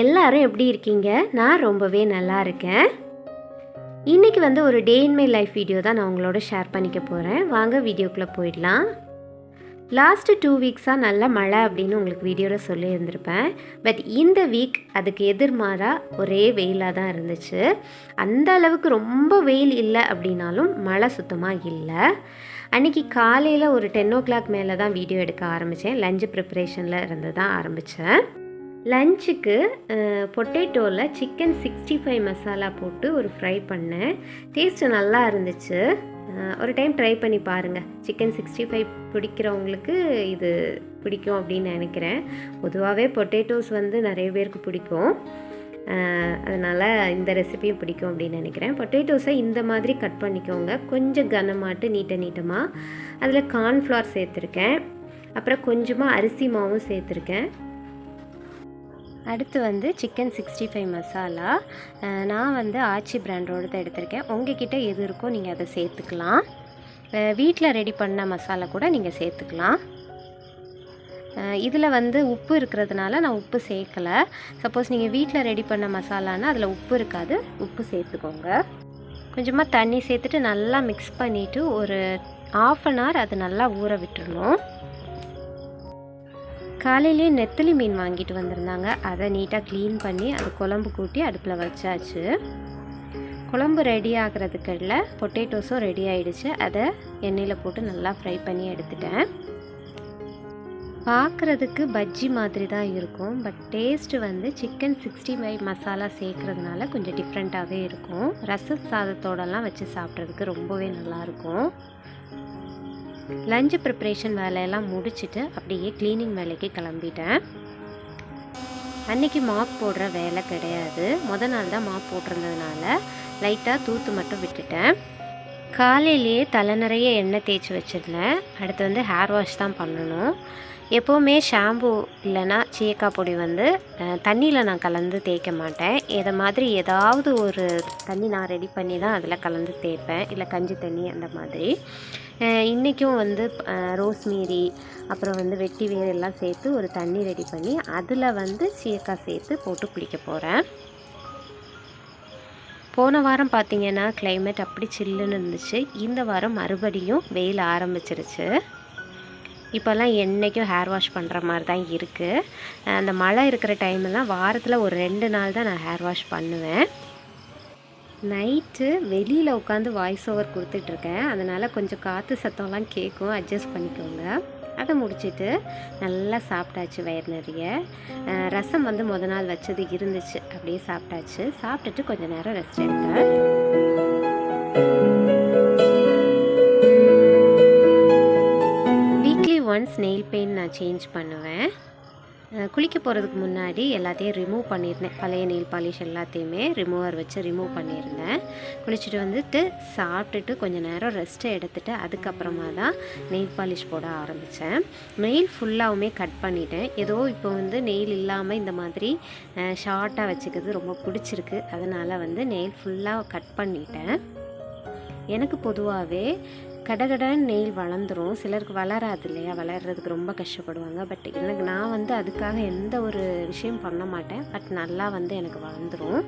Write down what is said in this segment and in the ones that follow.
எல்லாரும் எப்படி இருக்கீங்க? நான் ரொம்பவே நல்லா இருக்கேன். இன்னைக்கு வந்து ஒரு day in my life video தான் நான் உங்களோட ஷேர் பண்ணிக்க போகிறேன் வாங்க வீடியோக்குள்ளே போயிடலாம். லாஸ்ட்டு டூ வீக்ஸாக நல்ல மழை அப்படின்னு உங்களுக்கு வீடியோவில் சொல்லியிருந்திருப்பேன் பட் இந்த வீக் அதுக்கு எதிர்மாறாக ஒரே வெயிலாக தான் இருந்துச்சு. அந்த அளவுக்கு ரொம்ப வெயில் இல்லை அப்படின்னாலும் மழை சுத்தமாக இல்லை. அன்றைக்கி காலையில் ஒரு டென் ஓ கிளாக் மேலே தான் வீடியோ எடுக்க ஆரம்பித்தேன் லஞ்சு ப்ரிப்பரேஷனில் இருந்து தான் ஆரம்பித்தேன் லஞ்சுக்கு பொட்டேட்டோவில் சிக்கன் சிக்ஸ்டி ஃபைவ் மசாலா போட்டு ஒரு ஃப்ரை பண்ணேன். டேஸ்ட்டு நல்லா இருந்துச்சு. ஒரு டைம் ட்ரை பண்ணி பாருங்கள் சிக்கன் சிக்ஸ்டி ஃபைவ் பிடிக்கிறவங்களுக்கு இது பிடிக்கும் அப்படின்னு நினைக்கிறேன். பொதுவாகவே பொட்டேட்டோஸ் வந்து நிறைய பேருக்கு பிடிக்கும். அதனால் இந்த ரெசிபியும் பிடிக்கும் அப்படின்னு நினைக்கிறேன். பொட்டேட்டோஸை இந்த மாதிரி கட் பண்ணிக்கோங்க. கொஞ்சம் கனமாட்டு நீட்ட நீட்டமாக அதில் கார்ன்ஃப்ளவர் சேர்த்துருக்கேன். அப்புறம் கொஞ்சமாக அரிசி மாவும் சேர்த்துருக்கேன். அடுத்து வந்து சிக்கன் சிக்ஸ்டி ஃபைவ் மசாலா நான் வந்து ஆச்சி பிராண்டோடு தான் எடுத்திருக்கேன். உங்ககிட்ட எது இருக்கோ நீங்கள் அதை சேர்த்துக்கலாம். வீட்டில் ரெடி பண்ண மசாலா கூட நீங்கள் சேர்த்துக்கலாம். இதில் வந்து உப்பு இருக்கிறதுனால நான் உப்பு சேர்க்கலை. சப்போஸ் நீங்கள் வீட்டில் ரெடி பண்ண மசாலானா அதில் உப்பு இருக்காது. உப்பு சேர்த்துக்கோங்க. கொஞ்சமாக தண்ணி சேர்த்துட்டு நல்லா மிக்ஸ் பண்ணிவிட்டு ஒரு ஆஃப் அன் ஹவர் அது நல்லா ஊற விட்டுருணும் காலையிலேயே நெத்திலி மீன் வாங்கிட்டு வந்திருந்தாங்க. அதை நீட்டாக க்ளீன் பண்ணி அது குழம்பு கூட்டி அடுப்பில் வச்சாச்சு. குழம்பு ரெடி ஆகிறதுக்குள்ள பொட்டேட்டோஸும் ரெடி ஆகிடுச்சு அதை எண்ணெயில் போட்டு நல்லா ஃப்ரை பண்ணி எடுத்துட்டேன். பார்க்குறதுக்கு பஜ்ஜி மாதிரி தான் இருக்கும். பட் டேஸ்ட்டு வந்து சிக்கன் சிக்ஸ்டி ஃபைவ் மசாலா சேர்க்குறதுனால கொஞ்சம் டிஃப்ரெண்ட்டாகவே இருக்கும். ரசம் சாதத்தோடலாம் வச்சு சாப்பிட்றதுக்கு ரொம்பவே நல்லாயிருக்கும் லஞ்சு ப்ரிப்ரேஷன் வேலையெல்லாம் முடிச்சுட்டு அப்படியே க்ளீனிங் வேலைக்கு கிளம்பிட்டேன். அன்றைக்கி மாப் போடுற வேலை கிடையாது. மொதல் நாள் தான் மாப் போட்டிருந்ததுனால லைட்டாக தூத்து மட்டும் விட்டுட்டேன். காலையிலேயே தலை நிறைய எண்ணெய் தேய்ச்சி வச்சிருந்தேன். அடுத்து வந்து ஹேர் வாஷ் தான் பண்ணணும். எப்போவுமே ஷாம்பு இல்லைன்னா சீயக்காய் பொடி வந்து தண்ணியில் நான் கலந்து தேய்க்க மாட்டேன். இதை மாதிரி ஏதாவது ஒரு தண்ணி நான் ரெடி பண்ணி தான் அதில் கலந்து தேய்ப்பேன். இல்லை கஞ்சி தண்ணி அந்த மாதிரி. இன்றைக்கும் வந்து ரோஸ்மேரி அப்புறம் வந்து வெட்டி வேர் எல்லாம் சேர்த்து ஒரு தண்ணி ரெடி பண்ணி அதில் வந்து சீயக்காய் சேர்த்து போட்டு குளிக்க போகிறேன் போன வாரம் பார்த்தீங்கன்னா கிளைமேட் அப்படி சில்லுன்னு இருந்துச்சு. இந்த வாரம் மறுபடியும் வெயில் ஆரம்பிச்சிருச்சு. இப்போல்லாம் என்றைக்கும் ஹேர் வாஷ் பண்ணுற மாதிரி தான் இருக்குது அந்த மழை இருக்கிற டைமெல்லாம் வாரத்தில் ஒரு ரெண்டு நாள் தான் நான் ஹேர் வாஷ் பண்ணுவேன். நைட்டு வெளியில் உட்காந்து வாய்ஸ் ஓவர் கொடுத்துட்ருக்கேன் அதனால் கொஞ்சம் காற்று சத்தம்லாம் கேட்கும். அட்ஜஸ்ட் பண்ணிக்கோங்க. அதை முடிச்சிட்டு நல்லா சாப்பிட்டாச்சு வயிறு நிறைய. ரசம் வந்து முத நாள் வச்சது இருந்துச்சு. அப்படியே சாப்பிட்டாச்சு. சாப்பிட்டுட்டு கொஞ்சம் நேரம் ரெஸ்ட் எடுத்தேன். வீக்லி ஒன்ஸ் நெயில் பெயிண்ட் நான் சேஞ்ச் பண்ணுவேன். குளிக்க போகிறதுக்கு முன்னாடி எல்லாத்தையும் ரிமூவ் பண்ணியிருந்தேன். பழைய நெயில் பாலிஷ் எல்லாத்தையுமே ரிமூவர் வச்சு ரிமூவ் பண்ணியிருந்தேன். குளிச்சுட்டு வந்துட்டு சாப்பிட்டுட்டு கொஞ்சம் நேரம் ரெஸ்ட்டை எடுத்துகிட்டு அதுக்கப்புறமா தான் நெயில் பாலிஷ் போட ஆரம்பித்தேன் நெயில் ஃபுல்லாகவுமே கட் பண்ணிட்டேன். ஏதோ இப்போ வந்து நெயில் இல்லாமல் இந்த மாதிரி ஷார்ட்டாக வச்சுக்கிறது ரொம்ப பிடிச்சிருக்கு. அதனால் வந்து நெயில் ஃபுல்லாக கட் பண்ணிட்டேன். எனக்கு பொதுவாகவே கடகடன் நெயில் வளர்ந்துரும். சிலருக்கு வளராது இல்லையா? வளர்கிறதுக்கு ரொம்ப கஷ்டப்படுவாங்க. பட் எனக்கு நான் வந்து அதுக்காக எந்த ஒரு விஷயம் பண்ண மாட்டேன். பட் நல்லா வந்து எனக்கு வளர்ந்துடும்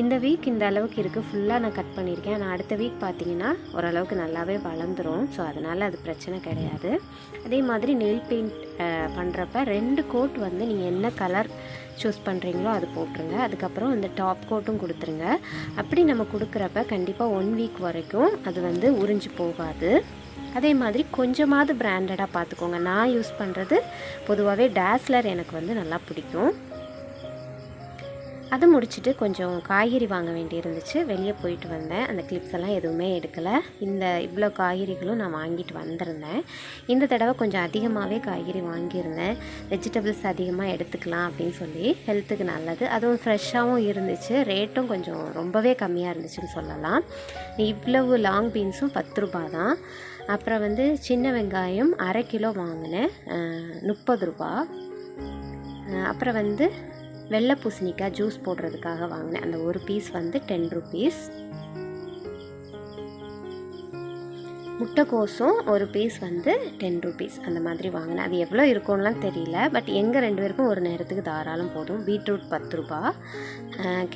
இந்த வீக் இந்த அளவுக்கு இருக்குது ஃபுல்லாக நான் கட் பண்ணியிருக்கேன் ஆனால் அடுத்த வீக் பார்த்தீங்கன்னா ஓரளவுக்கு நல்லாவே வளர்ந்துரும். ஸோ அதனால் அது பிரச்சனை கிடையாது. அதே மாதிரி நெயில் பெயிண்ட் பண்ணுறப்ப ரெண்டு கோட் வந்து நீங்கள் என்ன கலர் சூஸ் பண்ணுறீங்களோ அது போட்டுருங்க. அதுக்கப்புறம் இந்த டாப் கோட்டும் கொடுத்துருங்க. அப்படி நம்ம கொடுக்குறப்ப கண்டிப்பாக ஒன் வீக் வரைக்கும் அது வந்து உறிஞ்சு போகாது. அதே மாதிரி கொஞ்சமாவது பிராண்டடாக பார்த்துக்கோங்க நான் யூஸ் பண்ணுறது பொதுவாகவே டேஸ்லர் எனக்கு வந்து நல்லா பிடிக்கும். அது முடிச்சுட்டு கொஞ்சம் காய்கறி வாங்க வேண்டியிருந்துச்சு. வெளியே போயிட்டு வந்தேன். அந்த கிளிப்ஸ் எல்லாம் எதுவுமே எடுக்கலை. இந்த இவ்வளோ காய்கறிகளும் நான் வாங்கிட்டு வந்திருந்தேன். இந்த தடவை கொஞ்சம் அதிகமாகவே காய்கறி வாங்கியிருந்தேன். வெஜிடபிள்ஸ் அதிகமாக எடுத்துக்கலாம் அப்படின்னு சொல்லி ஹெல்த்துக்கு நல்லது. அதுவும் ஃப்ரெஷ்ஷாகவும் இருந்துச்சு. ரேட்டும் கொஞ்சம் ரொம்பவே கம்மியாக இருந்துச்சுன்னு சொல்லலாம். இவ்வளவு லாங் பீன்ஸும் பத்து ரூபா தான். அப்புறம் வந்து சின்ன வெங்காயம் அரை கிலோ வாங்கினேன். முப்பது ரூபா அப்புறம் வந்து வெள்ளை பூசணிக்காய் ஜூஸ் போடுறதுக்காக வாங்கினேன். அந்த ஒரு பீஸ் வந்து டென் ருபீஸ் முட்டைக்கோசும் ஒரு பீஸ் வந்து டென் ருபீஸ் அந்த மாதிரி வாங்கினேன். அது எவ்வளோ இருக்கும்லாம் தெரியல. பட் எங்கள் ரெண்டு பேருக்கும் ஒரு நேரத்துக்கு தாராளம் போதும். பீட்ரூட் பத்து ரூபா.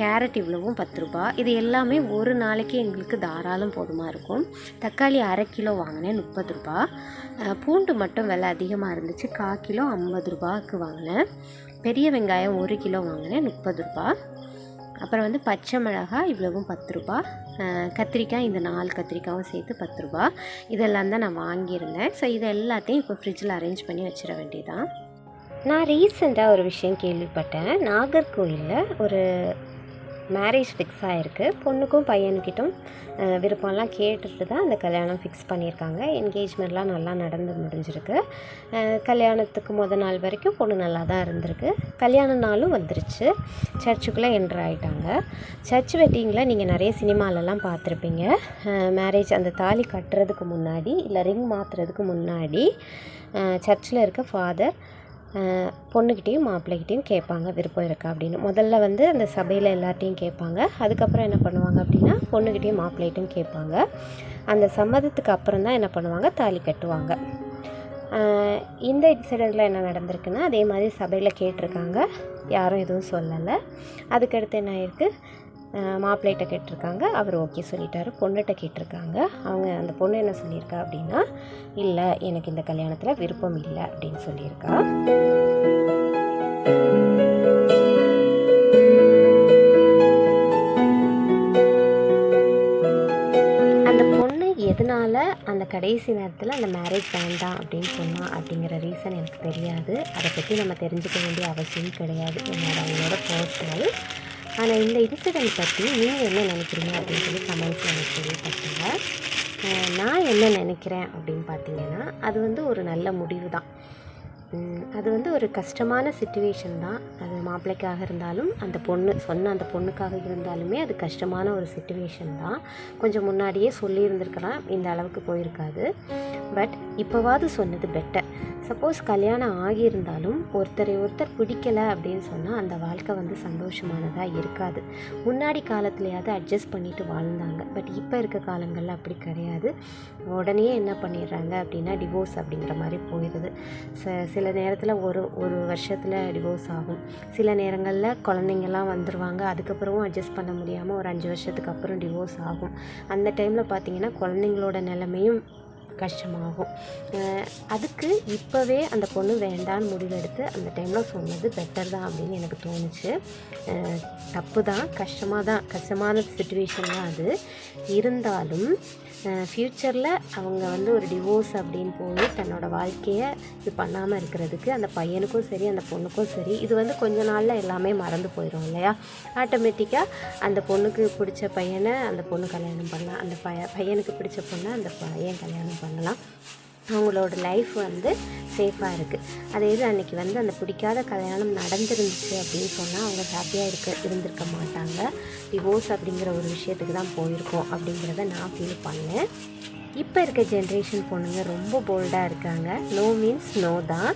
கேரட் இவ்வளவும் பத்து ரூபா. இது எல்லாமே ஒரு நாளைக்கு எங்களுக்கு தாராளம் போதுமாக இருக்கும். தக்காளி அரை கிலோ வாங்கினேன் முப்பது ரூபா. பூண்டு மட்டும் விலை அதிகமாக இருந்துச்சு. கால் கிலோ ஐம்பது ரூபாய்க்கு வாங்கினேன். பெரிய வெங்காயம் ஒரு கிலோ வாங்கினேன் முப்பது ரூபா. அப்புறம் வந்து பச்சை மிளகாய் இவ்வளவும் பத்து ரூபா. கத்திரிக்காய் இந்த நாலு கத்திரிக்காயும் சேர்த்து பத்து ரூபா. இதெல்லாம் தான் நான் வாங்கியிருந்தேன். ஸோ இது எல்லாத்தையும் இப்போ ஃப்ரிட்ஜில் அரேஞ்ச் பண்ணி வச்சிட வேண்டியதான் நான் ரீசெண்டாக ஒரு விஷயம் கேள்விப்பட்டேன். நாகர்கோயிலில் ஒரு மேரேஜ் ஃபிக்ஸ் ஆகிருக்கு பொண்ணுக்கும் பையனுக்கிட்டும் விருப்பம்லாம் கேட்டுட்டு தான் அந்த கல்யாணம் ஃபிக்ஸ் பண்ணியிருக்காங்க. என்கேஜ்மெண்ட்லாம் நல்லா நடந்து முடிஞ்சிருக்கு. கல்யாணத்துக்கு முத நாள் வரைக்கும் பொண்ணு நல்லா தான் இருந்திருக்கு. கல்யாண நாளும் வந்துருச்சு. சர்ச்சுக்குள்ளே என்ட்ரு ஆகிட்டாங்க சர்ச் வெட்டிங்கில் நீங்கள் நிறைய சினிமாலெல்லாம் பார்த்துருப்பீங்க. மேரேஜ் அந்த தாலி கட்டுறதுக்கு முன்னாடி இல்லை ரிங் மாற்றுறதுக்கு முன்னாடி சர்ச்சில் இருக்க ஃபாதர் பொண்ணுக்கிட்டேயும் மாப்பிள்ளைகிட்டையும் கேட்பாங்க விருப்பம் இருக்கா? அப்படின்னு. முதல்ல வந்து அந்த சபையில் எல்லார்ட்டையும் கேட்பாங்க. அதுக்கப்புறம் என்ன பண்ணுவாங்க அப்படின்னா பொண்ணுக்கிட்டேயும் மாப்பிள்ளைகிட்டையும் கேட்பாங்க. அந்த சம்மதத்துக்கு அப்புறம் தான் என்ன பண்ணுவாங்க? தாலி கட்டுவாங்க. இந்த இன்சிடெண்ட்டில் என்ன நடந்திருக்குன்னா அதே மாதிரி சபையில் கேட்டிருக்காங்க. யாரும் எதுவும் சொல்லலை. அதுக்கடுத்து என்ன ஆயிருக்கு? மாப்பிள்ளைகிட்ட கேட்டிருக்காங்க. அவர் ஓகே சொல்லிட்டாரு. பொண்ணுகிட்ட கேட்டிருக்காங்க. அவங்க அந்த பொண்ணு என்ன சொல்லியிருக்கா அப்படின்னா இல்லை எனக்கு இந்த கல்யாணத்தில் விருப்பம் இல்லை அப்படின்னு சொல்லியிருக்கா. அந்த பொண்ணு எதனால அந்த கடைசி நேரத்தில் அந்த மேரேஜ் வேண்டாம் அப்படின்னு சொன்னால் அப்படிங்கிற ரீசன் எனக்கு தெரியாது. அதை பற்றி நம்ம தெரிஞ்சுக்க வேண்டிய அவசியம் கிடையாது. என்னோட அவங்களோட பர்சனல் ஆனால் இந்த இன்சிடென்ட் பற்றி நீங்கள் என்ன நினைக்கிறீங்க அப்படின்னு சொல்லி கமெண்ட்ஸில் எனக்கு தெரியப்பட்டீங்க நான் என்ன நினைக்கிறேன் அப்படின்னு பார்த்தீங்கன்னா அது வந்து ஒரு நல்ல முடிவு தான் அது வந்து ஒரு கஷ்டமான சுச்சுவேஷன் தான். அது மாப்பிள்ளைக்காக இருந்தாலும் அந்த பொண்ணு சொன்ன அந்த பொண்ணுக்காக இருந்தாலுமே அது கஷ்டமான ஒரு சுச்சுவேஷன் தான். கொஞ்சம் முன்னாடியே சொல்லியிருந்திருக்கலாம் இந்த அளவுக்கு போயிருக்காது. பட் இப்போவாவது சொன்னது பெட்டர் சப்போஸ் கல்யாணம் ஆகியிருந்தாலும் ஒருத்தரை ஒருத்தர் பிடிக்கலை அப்படின்னு சொன்னால் அந்த வாழ்க்கை வந்து சந்தோஷமானதாக இருக்காது. முன்னாடி காலத்துலையாவது அட்ஜஸ்ட் பண்ணிட்டு வாழ்ந்தாங்க. பட் இப்போ இருக்க காலங்களில் அப்படி கிடையாது. உடனே என்ன பண்ணிடுறாங்க அப்படின்னா டிவோர்ஸ் அப்படிங்கிற மாதிரி போயிடுது ச சில சில நேரத்தில் ஒரு ஒரு வருஷத்தில் டிவோர்ஸ் ஆகும். சில நேரங்களில் குழந்தைங்கள்லாம் வந்துடுவாங்க அதுக்கப்புறமும் அட்ஜஸ்ட் பண்ண முடியாமல் ஒரு அஞ்சு வருஷத்துக்கு அப்புறம் டிவோர்ஸ் ஆகும். அந்த டைமில் பார்த்தீங்கன்னா குழந்தைங்களோட நிலைமையும் கஷ்டமாகும். அதுக்கு இப்போவே அந்த பொண்ணு வேண்டான்னு முடிவெடுத்து அந்த டைமில் சொன்னது பெட்டர் தான் அப்படின்னு எனக்கு தோணுச்சு. தப்பு தான் கஷ்டமாக தான் கஷ்டமான சுச்சுவேஷன் தான் அது. இருந்தாலும் ஃப்யூச்சரில் அவங்க வந்து ஒரு டிவோர்ஸ் அப்படின்னு போய் தன்னோட வாழ்க்கையை இது பண்ணாமல் இருக்கிறதுக்கு அந்த பையனுக்கும் சரி அந்த பொண்ணுக்கும் சரி இது வந்து கொஞ்ச நாளில் எல்லாமே மறந்து போயிடும் இல்லையா? ஆட்டோமேட்டிக்காக அந்த பொண்ணுக்கு பிடிச்ச பையனை அந்த பொண்ணு கல்யாணம் பண்ணலாம் அந்த பைய பையனுக்கு பிடிச்ச பொண்ணை அந்த பையன் கல்யாணம் பண்ணலாம். அவங்களோட லைஃப் வந்து சேஃபாக இருக்குது அதே இது அன்றைக்கி வந்து அந்த பிடிக்காத கல்யாணம் நடந்துருந்துச்சு அப்படின்னு சொன்னால் அவங்க ஹாப்பியாக இருக்க இருந்திருக்க மாட்டாங்க. டிவோர்ஸ் அப்படிங்கிற ஒரு விஷயத்துக்கு தான் போயிருக்கோம் அப்படிங்கிறத நான் ஃபீல் பண்ணேன். இப்போ இருக்க ஜென்ரேஷன் பொண்ணுங்க ரொம்ப போல்டாக இருக்காங்க. நோ மீன்ஸ் நோ தான்.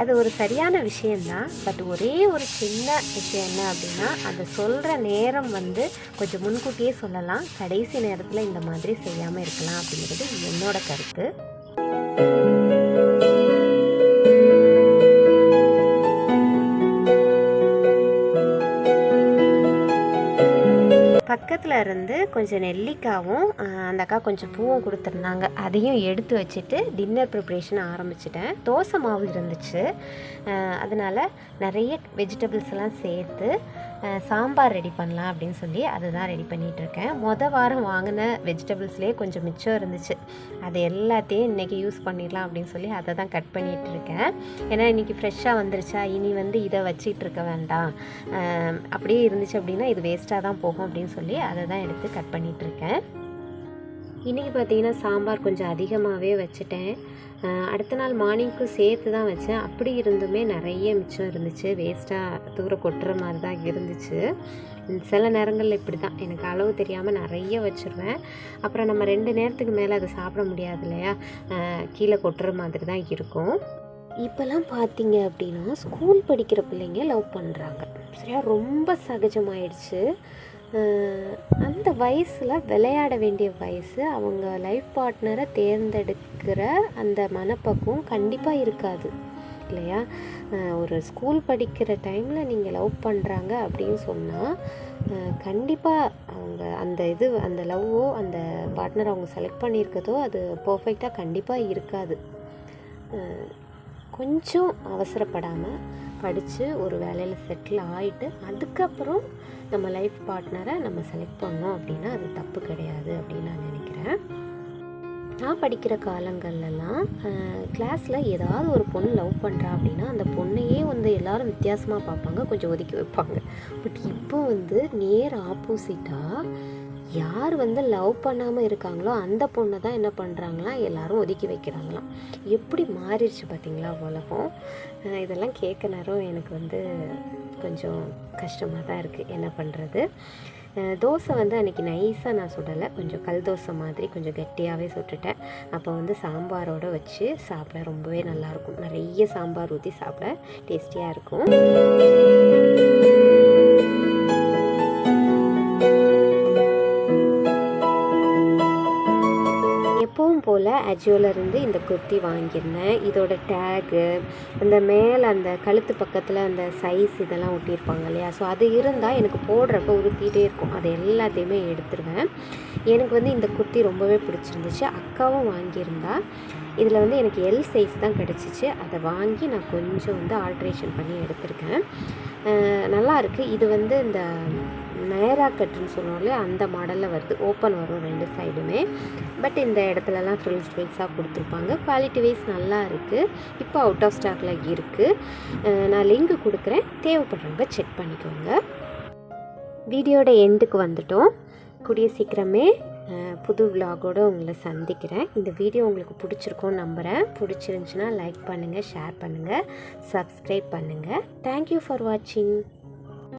அது ஒரு சரியான விஷயந்தான் பட் ஒரே ஒரு சின்ன விஷயம் என்ன அப்படின்னா அந்த சொல்கிற நேரம் வந்து கொஞ்சம் முன்கூட்டியே சொல்லலாம். கடைசி நேரத்தில் இந்த மாதிரி செய்யாமல் இருக்கலாம் அப்படிங்கிறது என்னோட கருத்து. பக்கத்தில் இருந்து கொஞ்சம் நெல்லிக்காவும் அந்த அக்கா கொஞ்சம் பூவும் கொடுத்துருந்தாங்க. அதையும் எடுத்து வச்சுட்டு டின்னர் ப்ரிப்ரேஷன் ஆரம்பிச்சிட்டேன். தோசை மாவு இருந்துச்சு. அதனால் நிறைய வெஜிடபிள்ஸ் எல்லாம் சேர்த்து சாம்பார் ரெடி பண்ணலாம் அப்படின்னு சொல்லி அதை தான் ரெடி பண்ணிகிட்டு இருக்கேன் மொதல் வாரம் வாங்கின வெஜிடபிள்ஸ்லேயே கொஞ்சம் மிச்சம் இருந்துச்சு. அது எல்லாத்தையும் இன்றைக்கி யூஸ் பண்ணிடலாம் அப்படின்னு சொல்லி அதை தான் கட் பண்ணிகிட்டு இருக்கேன் ஏன்னா இன்றைக்கி ஃப்ரெஷ்ஷாக வந்துருச்சா? இனி வந்து இதை வச்சிட்டு இருக்க வேண்டாம் அப்படியே இருந்துச்சு அப்படின்னா இது வேஸ்ட்டாக தான் போகும் அப்படின்னு சொல்லி அதை தான் எடுத்து கட் பண்ணிகிட்டு இருக்கேன் இன்றைக்கி பார்த்தீங்கன்னா சாம்பார் கொஞ்சம் அதிகமாகவே வச்சுட்டேன். அடுத்த நாள் மார்னிங்க்கும் சேர்த்து தான் வச்சேன். அப்படி இருந்துமே நிறைய மிச்சம் இருந்துச்சு. வேஸ்ட்டாக தூர கொட்டுற மாதிரி தான் இருந்துச்சு. சில நேரங்களில் இப்படி தான். எனக்கு அளவு தெரியாமல் நிறைய வச்சுருவேன். அப்புறம் நம்ம ரெண்டு நேரத்துக்கு மேலே அதை சாப்பிட முடியாது இல்லையா? கீழே கொட்டுற மாதிரி தான் இருக்கும். இப்போல்லாம் பார்த்தீங்க அப்படின்னா ஸ்கூல் படிக்கிற பிள்ளைங்க லவ் பண்ணுறாங்க சரியா? ரொம்ப சகஜமாயிடுச்சு. அந்த வயசில் விளையாட வேண்டிய வயசு அவங்க லைஃப் பார்ட்னரை தேர்ந்தெடுக்கிற அந்த மனப்பக்குவம் கண்டிப்பாக இருக்காது இல்லையா? ஒரு ஸ்கூல் படிக்கிற டைமில் நீங்கள் லவ் பண்ணுறாங்க அப்படின்னு சொன்னால் கண்டிப்பாக அவங்க அந்த இது அந்த லவ்வோ அந்த பார்ட்னர் அவங்க செலக்ட் பண்ணியிருக்கதோ அது பர்ஃபெக்டாக கண்டிப்பாக இருக்காது. கொஞ்சம் அவசரப்படாமல் படித்து ஒரு வேலையில் செட்டில் ஆகிட்டு அதுக்கப்புறம் நம்ம லைஃப் பார்ட்னரை நம்ம செலக்ட் பண்ணோம் அப்படின்னா அது தப்பு கிடையாது அப்படின்னு நான் நினைக்கிறேன். நான் படிக்கிற காலங்கள்லலாம் கிளாஸில் ஏதாவது ஒரு பொண்ணு லவ் பண்ணுறா அப்படின்னா அந்த பொண்ணையே வந்து எல்லோரும் வித்தியாசமாக பார்ப்பாங்க கொஞ்சம் ஒதுக்கி வைப்பாங்க. பட் இப்போ வந்து நேர் ஆப்போசிட்டாக யார் வந்து லவ் பண்ணாமல் இருக்காங்களோ அந்த பொண்ணை தான் என்ன பண்ணுறாங்களாம் எல்லாரும் ஒதுக்கி வைக்கிறாங்களாம். எப்படி மாறிடுச்சு பார்த்தீங்களா உலகம்? இதெல்லாம் கேட்க நேரம் எனக்கு வந்து கொஞ்சம் கஷ்டமாக தான் இருக்குது என்ன பண்ணுறது தோசை வந்து அன்றைக்கி நைஸாக நான் சுடலை. கொஞ்சம் கல் தோசை மாதிரி கொஞ்சம் கெட்டியாகவே சுட்டுட்டேன். அப்போ வந்து சாம்பாரோடு வச்சு சாப்பிட ரொம்பவே நல்லாயிருக்கும் நிறைய சாம்பார் ஊற்றி சாப்பிட டேஸ்டியாக இருக்கும். அஜியோலேருந்து இந்த குர்த்தி வாங்கியிருந்தேன். இதோட டேகு அந்த மேலே அந்த கழுத்து பக்கத்தில் அந்த சைஸ் இதெல்லாம் ஒட்டியிருப்பாங்க இல்லையா? ஸோ அது இருந்தால் எனக்கு போடுறப்ப உறுத்திட்டே இருக்கும். அதை எல்லாத்தையுமே எடுத்துருவேன். எனக்கு வந்து இந்த குர்த்தி ரொம்பவே பிடிச்சிருந்துச்சு. அக்காவும் வாங்கியிருந்தா. இதில் வந்து எனக்கு எல் சைஸ் தான் கிடச்சிச்சு. அதை வாங்கி நான் கொஞ்சம் வந்து ஆல்ட்ரேஷன் பண்ணி எடுத்திருக்கேன். நல்லா இருக்குது இது வந்து இந்த நயரா கட்டுன்னு சொல்லுவோம் இல்லையா அந்த மாடலில் வருது. ஓப்பன் வரும் ரெண்டு சைடுமே பட் இந்த இடத்துலலாம் ஃப்ரில்ஸ் ஃப்ரில்ஸாக கொடுத்துருப்பாங்க. குவாலிட்டி வைஸ் நல்லா இருக்குது இப்போ அவுட் ஆஃப் ஸ்டாக்கில் இருக்குது நான் லிங்க் கொடுக்குறேன். தேவைப்படுறவங்க செக் பண்ணிக்கோங்க. வீடியோட எண்டுக்கு வந்துட்டோம். கூடிய சீக்கிரமே புது விலாகோடு உங்களை சந்திக்கிறேன். இந்த வீடியோ உங்களுக்கு பிடிச்சிருக்கும்னு நம்புகிறேன் பிடிச்சிருந்துச்சுன்னா லைக் பண்ணுங்கள் ஷேர் பண்ணுங்கள் சப்ஸ்கிரைப் பண்ணுங்கள் தேங்க்யூ ஃபார் வாட்சிங்